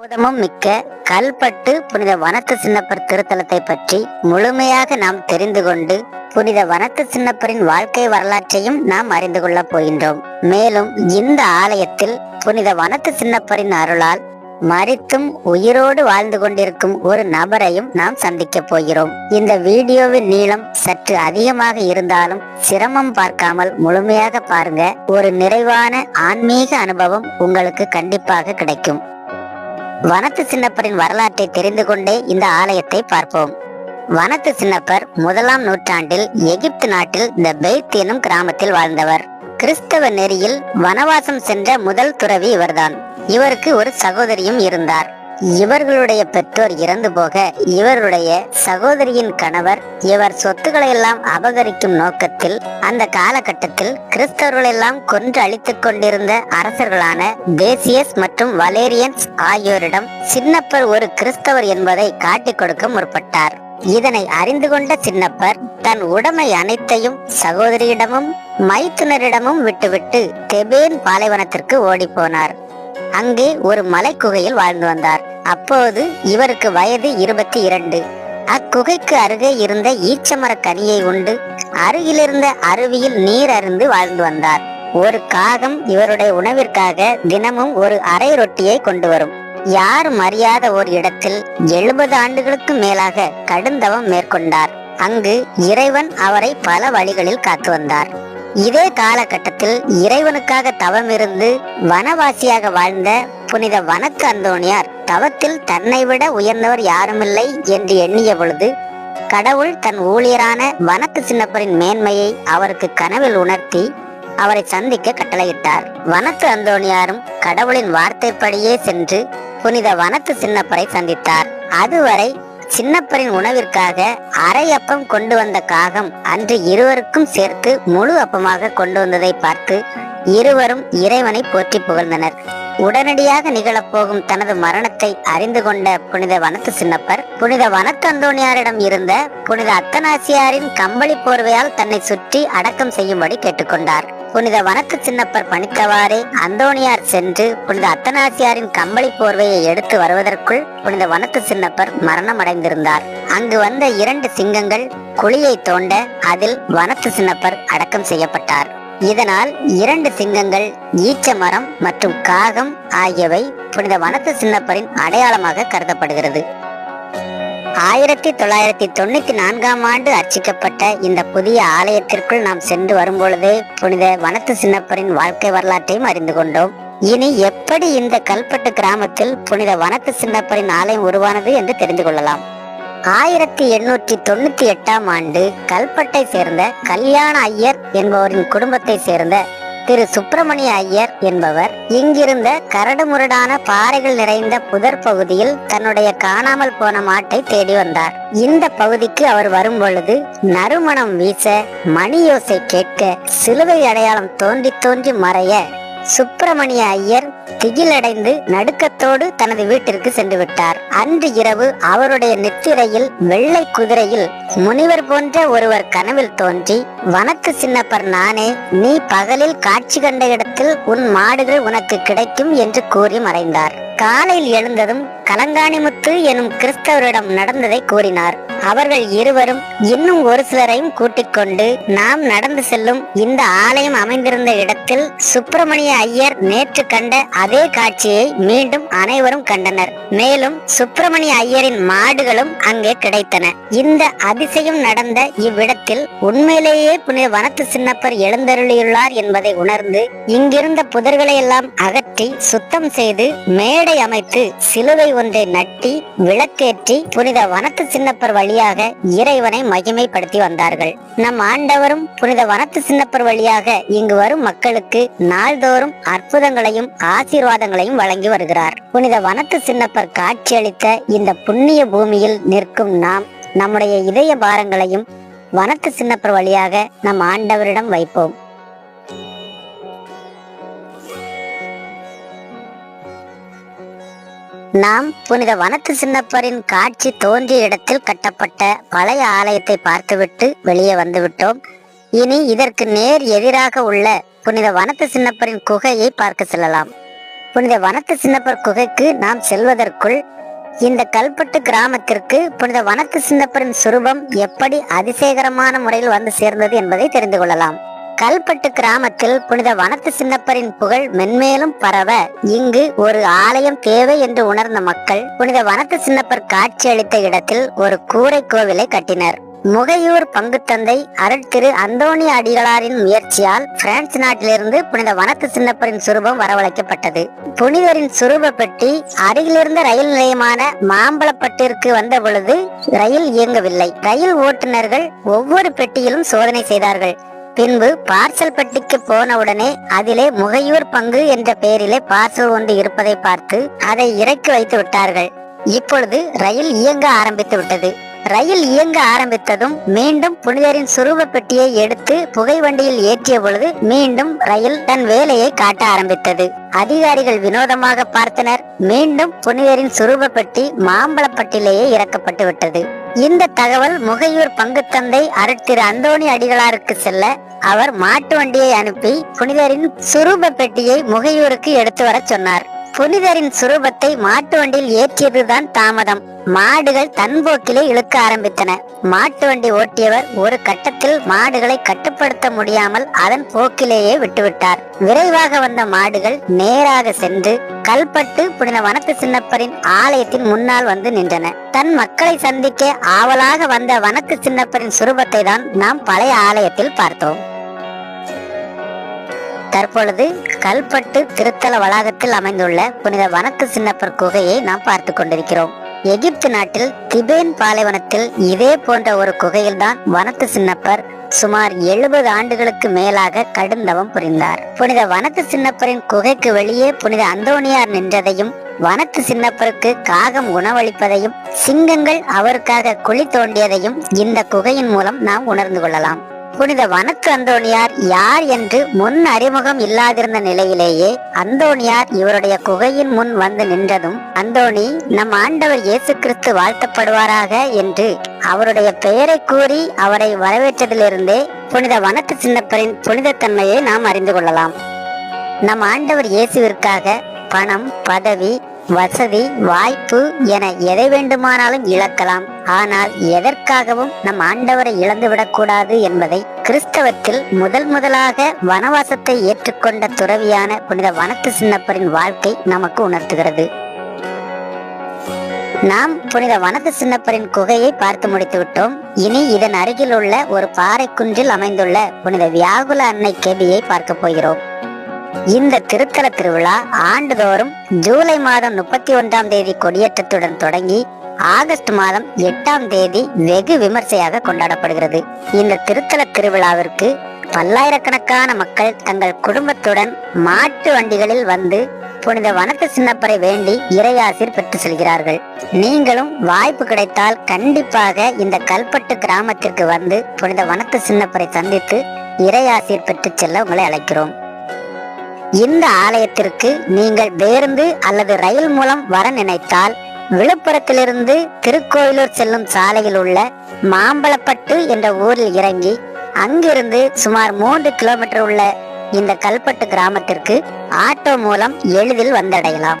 அற்புதமும் மிக்க கல்பட்டு புனித வனத்து சின்னப்பர் திருத்தலத்தை பற்றி முழுமையாக நாம் தெரிந்து கொண்டு புனித வனத்து சின்னப்பரின் வாழ்க்கை வரலாற்றையும் நாம் அறிந்து கொள்ளப் போகின்றோம். மேலும் இந்த ஆலயத்தில் புனித வனத்து சின்னப்பரின் அருளால் மறித்தும் உயிரோடு வாழ்ந்து கொண்டிருக்கும் ஒரு நபரையும் நாம் சந்திக்க போகிறோம். இந்த வீடியோவின் நீளம் சற்று அதிகமாக இருந்தாலும் சிரமம் பார்க்காமல் முழுமையாக பாருங்க. ஒரு நிறைவான ஆன்மீக அனுபவம் உங்களுக்கு கண்டிப்பாக கிடைக்கும். வனத்து சின்னப்பரின் வரலாற்றை தெரிந்து கொண்டே இந்த ஆலயத்தை பார்ப்போம். வனத்து சின்னப்பர் முதலாம் நூற்றாண்டில் எகிப்து நாட்டில் இந்த பெய்த் எனும் கிராமத்தில் வாழ்ந்தவர். கிறிஸ்தவ நெறியில் வனவாசம் சென்ற முதல் துறவி இவர்தான். இவருக்கு ஒரு சகோதரியும் இருந்தார். இவர்களுடைய பெற்றோர் இறந்து போக இவருடைய சகோதரியின் கணவர் இவர் சொத்துக்களை எல்லாம் அபகரிக்கும் நோக்கத்தில் அந்த காலகட்டத்தில் கிறிஸ்தவர்களெல்லாம் கொன்று அழித்துக் கொண்டிருந்த அரசர்களான தேசியஸ் மற்றும் வலேரியன்ஸ் ஆகியோரிடம் சின்னப்பர் ஒரு கிறிஸ்தவர் என்பதை காட்டிக் கொடுக்க முற்பட்டார். இதனை அறிந்து கொண்ட சின்னப்பர் தன் உடைமை அனைத்தையும் சகோதரியிடமும் மைத்துனரிடமும் விட்டுவிட்டு தெபேன் பாலைவனத்திற்கு ஓடிப்போனார் அங்கு ஒரு மலைக்குகையில் வாழ்ந்து வந்தார். அப்போது இவருக்கு வயது இருபத்தி இரண்டு. அக்குகைக்கு அருகே இருந்த ஈச்சமர கனியை உண்டு அருகிலிருந்த அருவியில் நீர் அருந்து வாழ்ந்து வந்தார். ஒரு காகம் இவருடைய உணவிற்காக தினமும் ஒரு அரை ரொட்டியை கொண்டு வரும். யாரும் அறியாத ஒரு இடத்தில் எழுபது ஆண்டுகளுக்கு மேலாக கடுந்தவம் மேற்கொண்டார். அங்கு இறைவன் அவரை பல வழிகளில் காத்து வந்தார். இதே காலகட்டத்தில் இறைவனுக்காக தவம் இருந்து வனவாசியாக வாழ்ந்த புனித வனத்து அந்தோணியார் தவத்தில் தன்னை விட உயர்ந்தவர் யாருமில்லை என்று எண்ணிய பொழுது கடவுள் தன் ஊழியரான வனத்து சின்னப்பரின் மேன்மையை அவருக்கு கனவில் உணர்த்தி அவரை சந்திக்க கட்டளையிட்டார். வனத்து அந்தோணியாரும் கடவுளின் வார்த்தைப்படியே சென்று புனித வனத்து சின்னப்பரை சந்தித்தார். அதுவரை சின்னப்பரின் உணவிற்காக அரை அப்பம் கொண்டு வந்த காகம் அன்று இருவருக்கும் சேர்த்து முழு அப்பமாக கொண்டு வந்ததை பார்த்து இருவரும் இறைவனை போற்றி புகழ்ந்தனர். உடனடியாக நிகழப்போகும் தனது மரணத்தை அறிந்து கொண்ட புனித வனத்து சின்னப்பர் புனித வனத்து அந்தோணியாரிடம் இருந்த புனித அத்தனாசியாரின் கம்பளி போர்வையால் தன்னை சுற்றி அடக்கம் செய்யும்படி கேட்டுக்கொண்டார். புனித வனத்து சின்னப்பர் பணித்தவாறே அந்தோணியார் சென்று புனித அத்தனாசியாரின் கம்பளி போர்வையை எடுத்து வருவதற்குள் புனித வனத்து சின்னப்பர் மரணம் அடைந்திருந்தார் அங்கு வந்த இரண்டு சிங்கங்கள் குழியை தோண்ட அதில் வனத்து சின்னப்பர் அடக்கம் செய்யப்பட்டார். இதனால் இரண்டு சிங்கங்கள் ஈச்ச மரம் மற்றும் காகம் ஆகியவை புனித வனத்து சின்னப்பரின் அடையாளமாக கருதப்படுகிறது. ஆயிரத்தி தொள்ளாயிரத்தி தொண்ணூத்தி நான்காம் ஆண்டு அர்ச்சிக்கப்பட்ட இந்த புதிய ஆலயத்திற்குள் நாம் சென்று வரும்பொழுதே புனித வனத்து சின்னப்பரின் வாழ்க்கை வரலாற்றையும் அறிந்து கொண்டோம். இனி எப்படி இந்த கல்பட்டு கிராமத்தில் புனித வனத்து சின்னப்பரின் ஆலயம் உருவானது என்று தெரிந்து கொள்ளலாம். ஆயிரத்தி எண்ணூற்றி தொண்ணூத்தி எட்டாம் ஆண்டு கல்பட்டை சேர்ந்த கல்யாண ஐயர் என்பவரின் குடும்பத்தை சேர்ந்த திரு சுப்பிரமணிய ஐயர் என்பவர் இங்கிருந்த கரடுமுரடான பாறைகள் நிறைந்த புதர் பகுதியில் தன்னுடைய காணாமல் போன மாட்டை தேடி வந்தார். இந்த பகுதிக்கு அவர் வரும் பொழுது நறுமணம் வீச மணியோசை கேட்க சிலுவை அடையாளம் தோன்றி தோன்றி மறைய சுப்பிரமணிய ஐயர் திகிலடைந்து நடுக்கத்தோடு தனது வீட்டிற்கு சென்று விட்டார். அன்று இரவு அவருடைய நெத்திரையில் வெள்ளை குதிரையில் முனிவர் போன்ற ஒருவர் கனவில் தோன்றி வனத்து சின்னப்பர் நானே நீ பகலில் காட்சி கண்ட இடத்தில் உன் மாடுகள் உனக்கு கிடைக்கும் என்று கூறி மறைந்தார். காலையில் எழுந்ததும் கலங்காணிமுத்து எனும் கிறிஸ்தவரிடம் நடந்ததை கூறினார். அவர்கள் இருவரும் இன்னும் ஒரு சிலரையும் கூட்டிக் கொண்டு நாம் நடந்து செல்லும் இந்த ஆலயம் அமைந்திருந்த இடத்தில் சுப்பிரமணிய ஐயர் நேற்று கண்ட அதே காட்சியை மீண்டும் அனைவரும் கண்டனர். மேலும் சுப்பிரமணிய ஐயரின் மாடுகளும் அங்கே கிடைத்தன. இந்த அதிசயம் நடந்த இவ்விடத்தில் உண்மையிலேயே புனித வனத்து சின்னப்பர் எழுந்தருளியுள்ளார் என்பதை உணர்ந்து இங்கிருந்த புதர்களை எல்லாம் அகற்றி சுத்தம் செய்து மேடை அமைத்து சிலுவை ஒன்றை நட்டி விளக்கேற்றி புனித வனத்து சின்னப்பர் வழியாக இறைவனை மகிமைப்படுத்தி வந்தார்கள். நம் ஆண்டவரும் புனித வனத்து சின்னப்பர் வழியாக இங்கு வரும் மக்களுக்கு நாள்தோறும் அற்புதங்களையும் ஆசீர்வாதங்களையும் வழங்கி வருகிறார். புனித வனத்து சின்னப்பர் காட்சியளித்த இந்த புண்ணிய பூமியில் நிற்கும் நாம் நம்முடைய இதய பாரங்களையும் வனத்து சின்னப்பர் வழியாக நம் ஆண்டவரிடம் வைப்போம். நாம் புனித வனத்து சின்னப்பரின் காட்சி தோன்றிய இடத்தில் கட்டப்பட்ட பழைய ஆலயத்தை பார்த்துவிட்டு வெளியே வந்துவிட்டோம். இனி இதற்கு நேர் எதிராக உள்ள புனித வனத்து சின்னப்பரின் குகையை பார்க்க செல்லலாம். புனித வனத்து சின்னப்பர் குகைக்கு நாம் செல்வதற்குள் இந்த கல்பட்டு கிராமத்திற்கு புனித வனத்து சின்னப்பரின் சுரூபம் எப்படி அதிசயகரமான முறையில் வந்து சேர்ந்தது என்பதை தெரிந்து கொள்ளலாம். கல்பட்டு கிராமத்தில் புனித வனத்து சின்னப்பரின் புகழ் மென்மேலும் பரவ இங்கு ஒரு ஆலயம் தேவை என்று உணர்ந்த மக்கள் புனித வனத்து சின்னப்பர் காட்சியளித்த இடத்தில் ஒரு கூரை கோவிலை கட்டினர். முகையூர் பங்குத்தந்தை அருள் அந்தோணி அடிகளாரின் முயற்சியால் பிரான்ஸ் நாட்டிலிருந்து புனித வனத்து சின்னப்பரின் சுரூபம் வரவழைக்கப்பட்டது. புனிதரின் சுரூப பெட்டி அருகிலிருந்த ரயில் நிலையமான மாம்பழப்பட்டிற்கு வந்த பொழுது ரயில் இயங்கவில்லை. ரயில் ஓட்டுநர்கள் ஒவ்வொரு பெட்டியிலும் சோதனை செய்தார்கள். பின்பு பார்சல் பெட்டிக்கு போனவுடனே அதிலே முகையூர் பங்கு என்ற பெயரிலே பார்சல் ஒன்று இருப்பதை பார்த்து அதை இறக்கி வைத்து விட்டார்கள். இப்பொழுது ரயில் இயங்க ஆரம்பித்து விட்டது. ரயில் இயங்க ஆரம்பித்ததும் மீண்டும் புனிதரின் சுரூப பெட்டியை எடுத்து புகை வண்டியில் ஏற்றிய பொழுது மீண்டும் ரயில் தன் வேலையை காட்ட ஆரம்பித்தது. அதிகாரிகள் வினோதமாக பார்த்தனர். மீண்டும் புனிதரின் சுரூப பெட்டி மாம்பழப்பட்டிலேயே இறக்கப்பட்டு விட்டது. இந்த தகவல் முகையூர் பங்குத்தந்தை அருட்திரு அந்தோணி அடிகளாருக்கு செல்ல அவர் மாட்டு வண்டியை அனுப்பி புனிதரின் சுரூப பெட்டியை முகையூருக்கு எடுத்து வரச் சொன்னார். புனிதரின் சுரூபத்தை மாட்டு வண்டியில் ஏற்றியதுதான் தாமதம். மாடுகள் தன்போக்கிலே இழுக்க ஆரம்பித்தன. மாட்டு வண்டி ஓட்டியவர் ஒரு கட்டத்தில் மாடுகளை கட்டுப்படுத்த முடியாமல் அதன் போக்கிலேயே விட்டுவிட்டார். விரைவாக வந்த மாடுகள் நேராக சென்று கல்பட்டு புனித வனத்து சின்னப்பரின் ஆலயத்தின் முன்னால் வந்து நின்றன. தன் மக்களை சந்திக்க ஆவலாக வந்த வனத்து சின்னப்பரின் சுரூபத்தை தான் நாம் பழைய ஆலயத்தில் பார்த்தோம். தற்பொழுது கல்பட்டு திருத்தல வளாகத்தில் அமைந்துள்ள புனித வனத்து சின்னப்பர் குகையை நாம் பார்த்து கொண்டிருக்கிறோம். எகிப்து நாட்டில் திபேன் பாலைவனத்தில் இதே போன்ற ஒரு குகையில்தான் வனத்து சின்னப்பர் சுமார் எழுபது ஆண்டுகளுக்கு மேலாக கடுந்தவம் புரிந்தார். புனித வனத்து சின்னப்பரின் குகைக்கு வெளியே புனித அந்தோணியார் நின்றதையும் வனத்து சின்னப்பருக்கு காகம் உணவளிப்பதையும் சிங்கங்கள் அவருக்காக குழி தோண்டியதையும் இந்த குகையின் மூலம் நாம் உணர்ந்து கொள்ளலாம். புனித வனத்து அந்தோணியார் யார் என்று முன் அறிமுகம் இல்லாதிருந்த நிலையிலேயே அந்தோணியார் இவருடைய குகையின் முன் வந்து நின்றதும் அந்தோணி நம் ஆண்டவர் இயேசு கிறிஸ்து வாழ்த்தப்படுவாராக என்று அவருடைய பெயரை கூறி அவரை வரவேற்றதிலிருந்தே புனித வனத்து சின்னப்பரின் புனிதத்தன்மையை நாம் அறிந்து கொள்ளலாம். நம் ஆண்டவர் இயேசுவிற்காக பணம் பதவி வசதி வாய்ப்பு என எதை வேண்டுமானாலும் இழக்கலாம். ஆனால் எதற்காகவும் நம் ஆண்டவரை இழந்துவிடக்கூடாது என்பதை கிறிஸ்தவத்தில் முதல் முதலாக வனவாசத்தை ஏற்றுக்கொண்ட துறவியான புனித வனத்து சின்னப்பரின் வாழ்க்கை நமக்கு உணர்த்துகிறது. நாம் புனித வனத்து சின்னப்பரின் குகையை பார்த்து முடித்துவிட்டோம். இனி இதன் அருகில் உள்ள ஒரு பாறை குன்றில் அமைந்துள்ள புனித வியாகுல அன்னை கேபியை பார்க்க போகிறோம். இந்த திருத்தல திருவிழா ஆண்டுதோறும் ஜூலை மாதம் முப்பத்தி ஒன்றாம் தேதி கொடியேற்றத்துடன் தொடங்கி ஆகஸ்ட் மாதம் எட்டாம் தேதி வெகு விமர்சையாக கொண்டாடப்படுகிறது. இந்த திருத்தல திருவிழாவிற்கு பல்லாயிரக்கணக்கான மக்கள் தங்கள் குடும்பத்துடன் மாட்டு வண்டிகளில் வந்து புனித வனத்து சின்னப்பரை வேண்டி இறையாசிர் பெற்று செல்கிறார்கள். நீங்களும் வாய்ப்பு கிடைத்தால் கண்டிப்பாக இந்த கல்பட்டு கிராமத்திற்கு வந்து புனித வனத்து சின்னப்பரை சந்தித்து இறையாசிர் பெற்று செல்ல உங்களை அழைக்கிறோம். இந்த ஆலயத்திற்கு நீங்கள் பேருந்து அல்லது ரயில் மூலம் வர நினைத்தால் விழுப்புரத்திலிருந்து திருக்கோயிலூர் செல்லும் சாலையில் உள்ள மாம்பழப்பட்டு என்ற ஊரில் இறங்கி அங்கிருந்து சுமார் மூன்று கிலோமீட்டர் உள்ள இந்த கல்பட்டு கிராமத்திற்கு ஆட்டோ மூலம் எளிதில் வந்தடையலாம்.